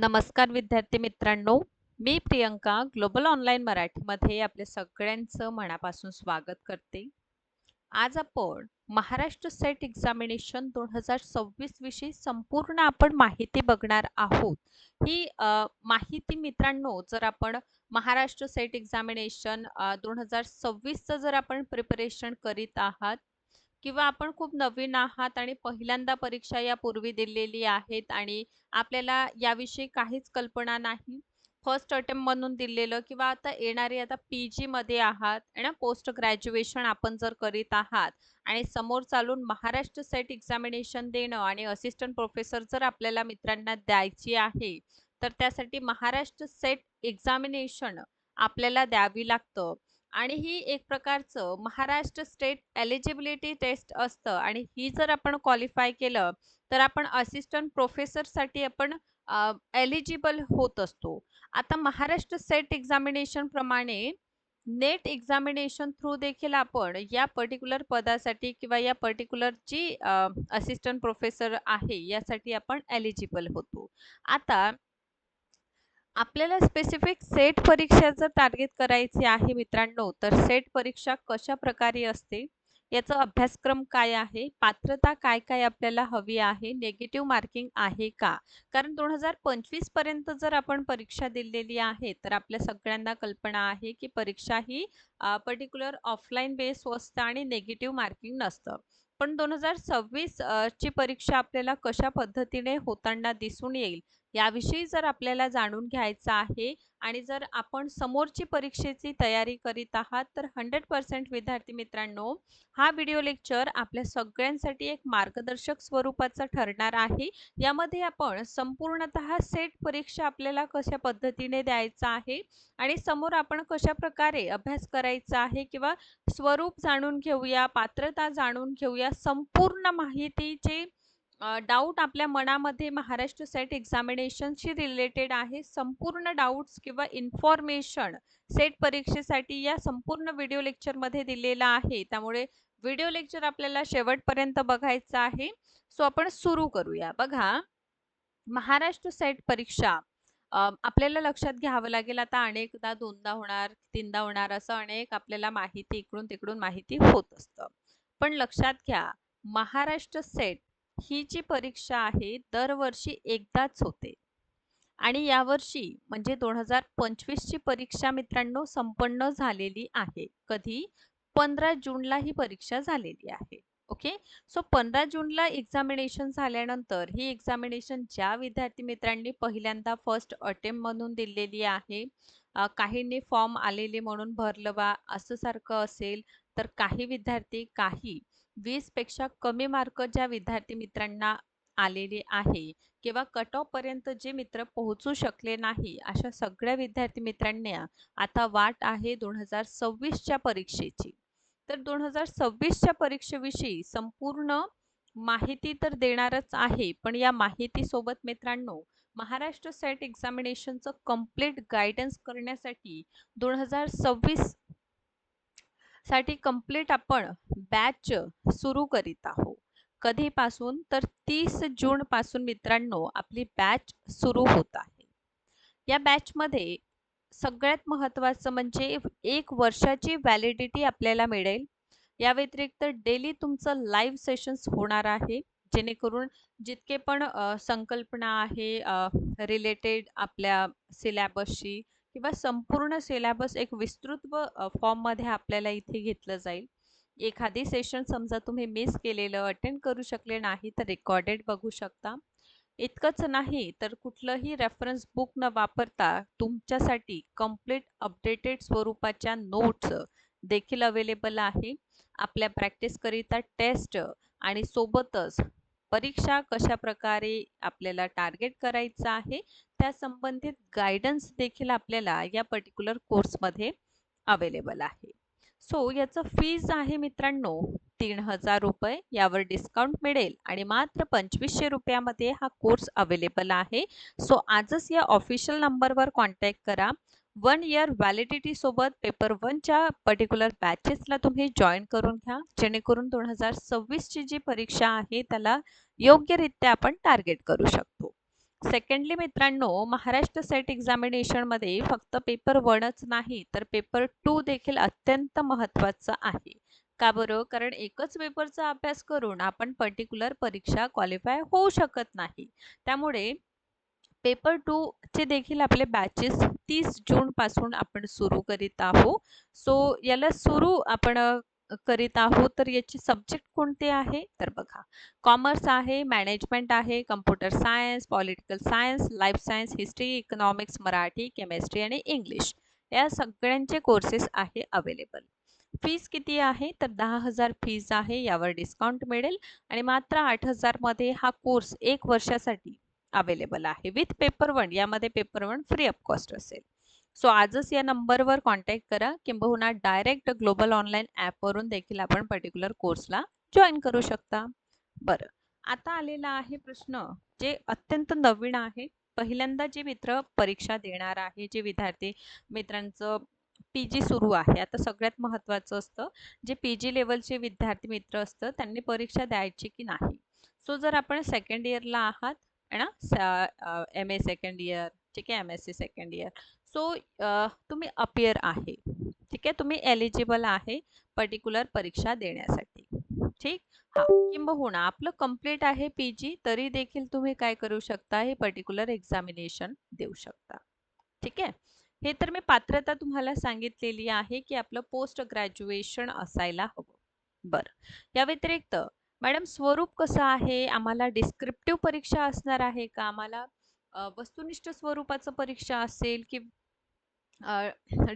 नमस्कार विद्यार्थी मित्रांनो मी प्रियंका ग्लोबल ऑनलाईन मराठीमध्ये आपल्या सगळ्यांचं मनापासून स्वागत करते. आज आपण महाराष्ट्र सेट एक्झामिनेशन दोन हजार सव्वीस विषयी संपूर्ण आपण माहिती बघणार आहोत. ही माहिती मित्रांनो जर आपण महाराष्ट्र सेट एक्झामिनेशन दोन हजार सव्वीसचं जर आपण प्रिपरेशन करीत आहात किंवा आपण खूप नवीन आहात आणि पहिल्यांदा परीक्षा यापूर्वी दिलेली आहेत आणि आपल्याला याविषयी काहीच कल्पना नाही. फर्स्ट अटेम्प्ट म्हणून दिलेलं किंवा आता येणारी आता पी जीमध्ये आहात आणि पोस्ट ग्रॅज्युएशन आपण जर करीत आहात आणि समोर चालून महाराष्ट्र सेट एक्झामिनेशन देणं आणि असिस्टंट प्रोफेसर जर आपल्याला मित्रांना द्यायची आहे तर त्यासाठी महाराष्ट्र सेट एक्झामिनेशन आपल्याला द्यावी लागतं. आणि ही एक प्रकारचं महाराष्ट्र स्टेट एलिजिबिलिटी टेस्ट असतं. आणि ही जर आपण क्वालिफाय केलं तर आपण असिस्टंट प्रोफेसरसाठी आपण एलिजिबल होत असतो. आता महाराष्ट्र सेट एक्झामिनेशन प्रमाणे नेट एक्झामिनेशन थ्रू देखील आपण या पर्टिक्युलर पदासाठी किंवा या पर्टिक्युलर जी असिस्टंट प्रोफेसर आहे यासाठी आपण एलिजिबल होतो. आता आपल्याला स्पेसिफिक सेट परीक्षा जर टार्गेट करायची आहे मित्रांनो तर सेट परीक्षा कशा प्रकारे असते? याचा अभ्यासक्रम काय आहे? पात्रता काय काय आपल्याला हवी आहे? नेगेटिव्ह मार्किंग आहे का? कारण दोन हजार पंचवीसपर्यंत जर आपण परीक्षा दिलेली आहे तर आपल्या सगळ्यांना कल्पना आहे की परीक्षा ही पर्टिक्युलर ऑफलाईन बेस असतं आणि नेगेटिव्ह मार्किंग नसतं. पण दोन हजार सव्वीस ची परीक्षा आपल्याला कशा पद्धतीने होताना दिसून येईल? याविषयी जर आपल्याला जाणून घ्यायचं आहे आणि जर आपण समोरची परीक्षेची तयारी करीत आहात तर हंड्रेड पर्सेंट विद्यार्थी मित्रांनो हा व्हिडिओ लेक्चर आपल्या सगळ्यांसाठी एक मार्गदर्शक स्वरूपाचा ठरणार आहे. यामध्ये आपण संपूर्णत सेट परीक्षा आपल्याला कशा पद्धतीने द्यायचा आहे आणि समोर आपण कशा प्रकारे अभ्यास करायचा आहे किंवा स्वरूप जाणून घेऊया पात्रता जाणून घेऊया संपूर्ण माहितीचे डाऊट आपल्या मनामध्ये महाराष्ट्र सेट एक्झामिनेशनशी रिलेटेड आहे. संपूर्ण डाऊट्स किंवा इन्फॉर्मेशन सेट परीक्षेसाठी या संपूर्ण व्हिडिओ लेक्चरमध्ये दिलेला आहे. त्यामुळे व्हिडिओ लेक्चर आपल्याला शेवटपर्यंत बघायचं आहे. सो आपण सुरू करूया. बघा महाराष्ट्र सेट परीक्षा. आपल्याला लक्षात घ्यावं लागेल आता अनेकदा दोनदा होणार तीनदा होणार असं अनेक आपल्याला माहिती इकडून तिकडून माहिती होत असतं. पण लक्षात घ्या महाराष्ट्र सेट ही जी परीक्षा आहे दरवर्षी एकदाच होते. आणि यावर्षी म्हणजे दोन हजार पंचवीस ची परीक्षा मित्रांनो संपन्न झालेली आहे. कधी? पंधरा जूनला ही परीक्षा झालेली आहे. ओके? सो पंधरा जूनला एक्झामिनेशन झाल्यानंतर ही एक्झामिनेशन ज्या विद्यार्थी मित्रांनी पहिल्यांदा फर्स्ट अटेम्प्ट म्हणून दिलेली आहे काहींनी फॉर्म आलेले म्हणून भरलं बा असं सारखं असेल तर काही विद्यार्थी काही वीसपेक्षा कमी मार्क ज्या विद्यार्थी मित्रांना आलेले आहे किंवा कट ऑफ पर्यंत जे मित्र पोहोचू शकले नाही अशा सगळ्या विद्यार्थी मित्रांना आता वाट आहे दोन हजार सव्वीसच्या परीक्षेची. तर दोन हजार सव्वीसच्या परीक्षेविषयी संपूर्ण माहिती तर देणारच आहे पण या माहिती सोबत मित्रांनो महाराष्ट्र सेट एक्झामिनेशनचं कंप्लीट गायडन्स करण्यासाठी दोन हजार सव्वीस साठी कंप्लीट आपण बॅच सुरू करीत आहोत. कधीपासून? तर तीस जून पासून मित्रांनो आपली बॅच सुरू होत आहे. या बॅचमध्ये सगळ्यात महत्त्वाचं म्हणजे एक वर्षाची व्हॅलिडिटी आपल्याला मिळेल. या व्यतिरिक्त डेली तुमचं लाईव्ह सेशन्स होणार आहे. जेणेकरून जितके पण संकल्पना आहे रिलेटेड आपल्या सिलॅबसशी किंवा संपूर्ण सिलॅबस एक विस्तृत व फॉर्ममध्ये आपल्याला इथे घेतलं जाईल. एखादी सेशन समजा तुम्ही मिस केलेलं अटेंड करू शकले नाही तर रेकॉर्डेड बघू शकता. इतकंच नाही तर कुठलंही रेफरन्स बुक न वापरता तुमच्यासाठी कंप्लीट अपडेटेड स्वरूपाच्या नोट्स देखील अवेलेबल आहे. आपल्या प्रॅक्टिसकरिता टेस्ट आणि सोबतच परीक्षा कशा प्रकारे आपल्याला टार्गेट करायचं आहे त्या संबंधित गायडन्स देखील आपल्याला या पर्टिक्युलर कोर्समध्ये अवेलेबल आहे. सो याचं फीज आहे मित्रांनो तीन हजार रुपये. यावर डिस्काउंट मिळेल आणि मात्र पंचवीसशे रुपयामध्ये हा कोर्स अवेलेबल आहे. सो आजच या ऑफिशियल नंबरवर कॉन्टॅक्ट करा. वन इयर व्हॅलिडिटी सोबत पेपर वनच्या पर्टिक्युलर बॅचेसला तुम्ही जॉईन करून घ्या. जेणेकरून दोन हजार सव्वीसची जी परीक्षा आहे त्याला योग्यरित्या आपण टार्गेट करू शकतो. सेकंडली मित्रांनो महाराष्ट्र सेट एक्झामिनेशनमध्ये फक्त पेपर वनच नाही तर पेपर टू देखील अत्यंत महत्त्वाचं आहे. का बरं? कारण एकच पेपरचा अभ्यास करून आपण पर्टिक्युलर परीक्षा क्वालिफाय होऊ शकत नाही. त्यामुळे पेपर टू चे देखील आपले बॅचेस तीस जूनपासून आपण सुरू करीत आहोत सो याला सुरू आपण करीत आहोत तर याचे सब्जेक्ट कोणते आहे? तर बघा. कॉमर्स आहे मॅनेजमेंट आहे computer science political science life science history economics Marathi chemistry आणि इंग्लिश या सगळ्यांचे कोर्सेस आहे अवेलेबल फीस किती आहे? तर दहा हजार फीज आहे यावर डिस्काउंट मिळेल. आणि मात्र आठ हजारमध्ये हा कोर्स एक वर्षासाठी अवेलेबल आहे. विथ पेपर वन यामध्ये paper one free of cost असेल. सो आजच या नंबरवर कॉन्टॅक्ट करा. किंबहुना डायरेक्ट ग्लोबल ऑनलाईन ॲपवरून देखील आपण पर्टिक्युलर कोर्सला जॉईन करू शकता. बरं. आता आलेला आहे प्रश्न जे अत्यंत नवीन आहे. पहिल्यांदा जे मित्र परीक्षा देणार आहे जे विद्यार्थी मित्रांचं पी जी सुरू आहे. आता सगळ्यात महत्त्वाचं असतं जे पी जी लेवलचे विद्यार्थी मित्र असतं त्यांनी परीक्षा द्यायची की नाही? सो जर आपण सेकंड इयरला आहात है ना? एम ए सेकंड इयर ठीक आहे M S C second year so तुम्ही अपियर आहे. ठीक आहे तुम्ही एलिजिबल आहे पर्टिक्युलर परीक्षा देण्यासाठी. ठीक? हा. किंबहुना आपलं कंप्लीट आहे पी जी तरी देखील तुम्ही काय करू शकता? हे पर्टिक्युलर एक्झामिनेशन देऊ शकता. ठीक आहे हे तर मी पात्रता तुम्हाला सांगितलेली आहे की आपलं पोस्ट ग्रॅज्युएशन असायला हवं. बरं. या व्यतिरिक्त मॅडम स्वरूप कसं आहे? आम्हाला डिस्क्रिप्टिव्ह परीक्षा असणार आहे का? आम्हाला वस्तुनिष्ठ स्वरूपाचं परीक्षा असेल की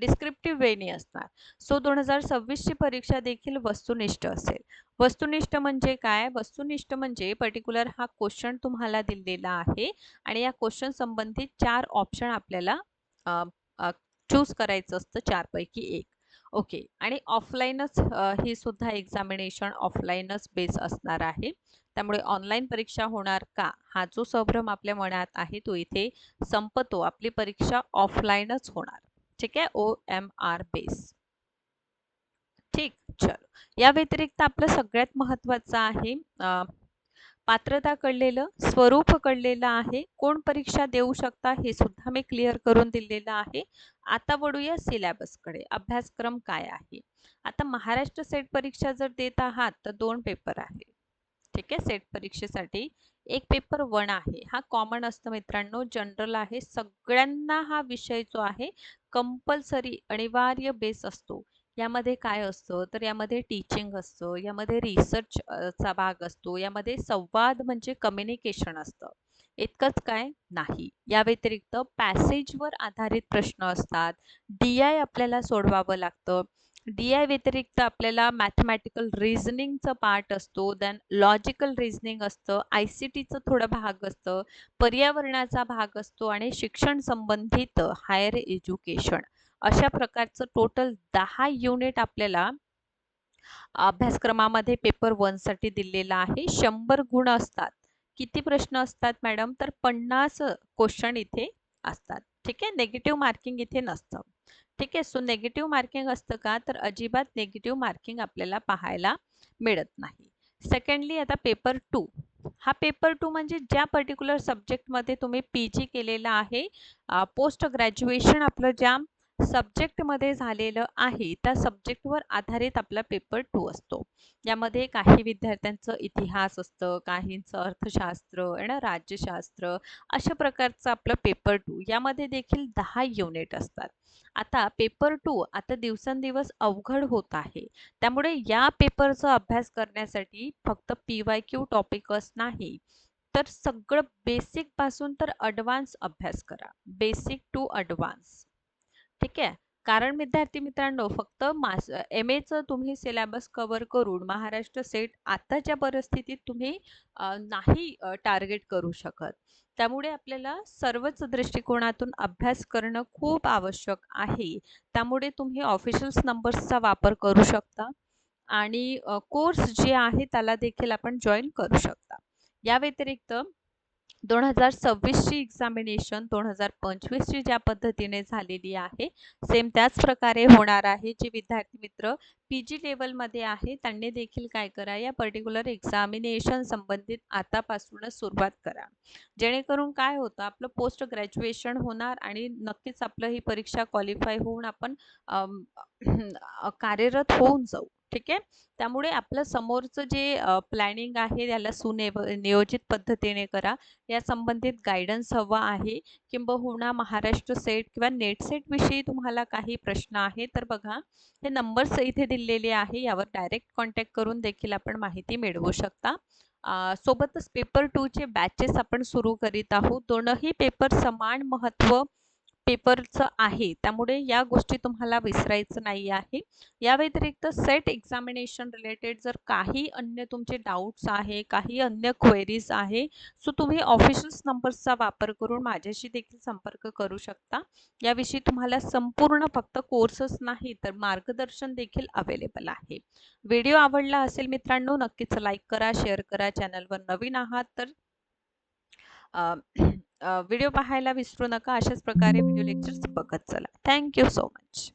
डिस्क्रिप्टिव्ह वेने असणार? सो दोन हजार सव्वीसची परीक्षा देखील वस्तुनिष्ठ असेल. वस्तुनिष्ठ म्हणजे काय? वस्तुनिष्ठ म्हणजे पर्टिक्युलर हा क्वेश्चन तुम्हाला दिलेला आहे आणि या क्वेश्चन संबंधित चार ऑप्शन आपल्याला चूज करायचं असतं चारपैकी एक. ओके. आणि ऑफलाईनच ही सुद्धा एक्झामिनेशन ऑफलाईनच बेस असणार आहे. त्यामुळे ऑनलाईन परीक्षा होणार का? हा जो संभ्रम आपल्या मनात आहे तो इथे संपतो. आपली परीक्षा ऑफलाईनच होणार. ठीक आहे? ओ एम आर बेस ठीक. चलो. या व्यतिरिक्त आपलं सगळ्यात महत्वाचं आहे पात्रता कळलेलं स्वरूप कळलेलं आहे. कोण परीक्षा देऊ शकता हे सुद्धा मी क्लिअर करून दिलेलं आहे. आता वळूया सिलेबसकडे अभ्यासक्रम काय आहे? आता महाराष्ट्र सेट परीक्षा जर देत आहात तर दोन पेपर आहे. ठीक आहे? सेट परीक्षेसाठी एक पेपर वन आहे. हा कॉमन असतं मित्रांनो. जनरल आहे. सगळ्यांना हा विषय जो आहे कंपल्सरी अनिवार्य बेस असतो. यामध्ये काय असतं? तर यामध्ये टीचिंग असतं यामध्ये रिसर्च चा भाग असतो यामध्ये संवाद म्हणजे कम्युनिकेशन असतं. इतकंच काय नाही. या व्यतिरिक्त पॅसेजवर आधारित प्रश्न असतात. डी आय आपल्याला सोडवावं लागतं. डी आय व्यतिरिक्त आपल्याला मॅथमॅटिकल रिझनिंगचा पार्ट असतो. देन लॉजिकल रिझनिंग असतं. आय सी टीचं थोडं भाग असतं. पर्यावरणाचा भाग असतो आणि शिक्षण संबंधित हायर एज्युकेशन अशा प्रकारचं टोटल दहा युनिट आपल्याला अभ्यासक्रमामध्ये पेपर वनसाठी दिलेला आहे. शंभर गुण असतात. किती प्रश्न असतात मॅडम तर पन्नास क्वेश्चन इथे असतात. ठीक आहे? नेगेटिव्ह मार्किंग इथे नसतं. ठीक आहे? सो नेगेटिव्ह मार्किंग असतं का? तर अजिबात नेगेटिव्ह मार्किंग आपल्याला पाहायला मिळत नाही. सेकंडली आता पेपर टू हा पेपर टू म्हणजे ज्या पर्टिक्युलर सब्जेक्टमध्ये तुम्ही पी जी केलेला आहे पोस्ट ग्रॅज्युएशन आपलं ज्या सब्जेक्टमध्ये झालेलं आहे त्या सब्जेक्टवर आधारित आपला पेपर टू असतो. यामध्ये काही विद्यार्थ्यांचं इतिहास असतं काहींचं अर्थशास्त्र आणि राज्यशास्त्र अशा प्रकारचं आपलं पेपर टू यामध्ये देखील दहा युनिट असतात. आता पेपर टू आता दिवसेंदिवस अवघड होत आहे. त्यामुळे या पेपरचा अभ्यास करण्यासाठी फक्त पी वाय क्यू टॉपिकच नाही. तर सगळं बेसिकपासून तर अडव्हान्स अभ्यास करा. बेसिक टू अडव्हान्स ठीक आहे. कारण विद्यार्थी मित्रांनो फक्त मास एम एचं तुम्ही सिलेबस कव्हर करून महाराष्ट्र सेट आताच्या परिस्थितीत तुम्ही नाही टार्गेट करू शकत. त्यामुळे आपल्याला सर्वच दृष्टिकोनातून अभ्यास करणं खूप आवश्यक आहे. त्यामुळे तुम्ही ऑफिशियल्स नंबर्सचा वापर करू शकता आणि कोर्स जे आहे त्याला देखील आपण जॉईन करू शकता. या व्यतिरिक्त दोन हजार सव्वीसची एक्झामिनेशन दोन हजार पंचवीसची ज्या पद्धतीने झालेली आहे सेम त्याच प्रकारे होणार आहे. जे विद्यार्थी मित्र पी जी लेवलमध्ये आहे त्यांनी देखील काय करा या पर्टिक्युलर एक्झामिनेशन संबंधित आतापासूनच सुरुवात करा. जेणेकरून काय होतं आपलं पोस्ट ग्रॅज्युएशन होणार आणि नक्कीच आपलं ही परीक्षा क्वालिफाय होऊन आपण कार्यरत होऊन जाऊ. ठीक आहे? त्यामुळे आपलं समोरचं जे प्लॅनिंग आहे त्याला सुनेव नियोजित पद्धतीने करा. या संबंधित गायडन्स हवा आहे. किंबहुना महाराष्ट्र सेट किंवा नेट सेटविषयी तुम्हाला काही प्रश्न आहे तर बघा. हे नंबर्स इथे दिलेले आहे. यावर डायरेक्ट कॉन्टॅक्ट करून देखील आपण माहिती मिळवू शकता. सोबतच पेपर टूचे बॅचेस आपण सुरू करीत आहोत. दोनही पेपर समान महत्त्व पेपरचं आहे. त्यामुळे या गोष्टी तुम्हाला विसरायचं नाही आहे. या व्यतिरिक्त सेट एक्झामिनेशन रिलेटेड जर काही अन्य तुमचे डाऊट्स आहे काही अन्य क्वेरीज आहे सो तुम्ही ऑफिशियल्स नंबर्सचा वापर करून माझ्याशी देखील संपर्क करू शकता. याविषयी तुम्हाला संपूर्ण फक्त कोर्सच नाही तर मार्गदर्शन देखील अवेलेबल आहे. व्हिडिओ आवडला असेल मित्रांनो नक्कीच लाईक करा शेअर करा. चॅनलवर नवीन आहात तर व्हिडिओ पाहायला विसरू नका. अशाच प्रकारे व्हिडिओ लेक्चर्स बघत चला. Thank you so much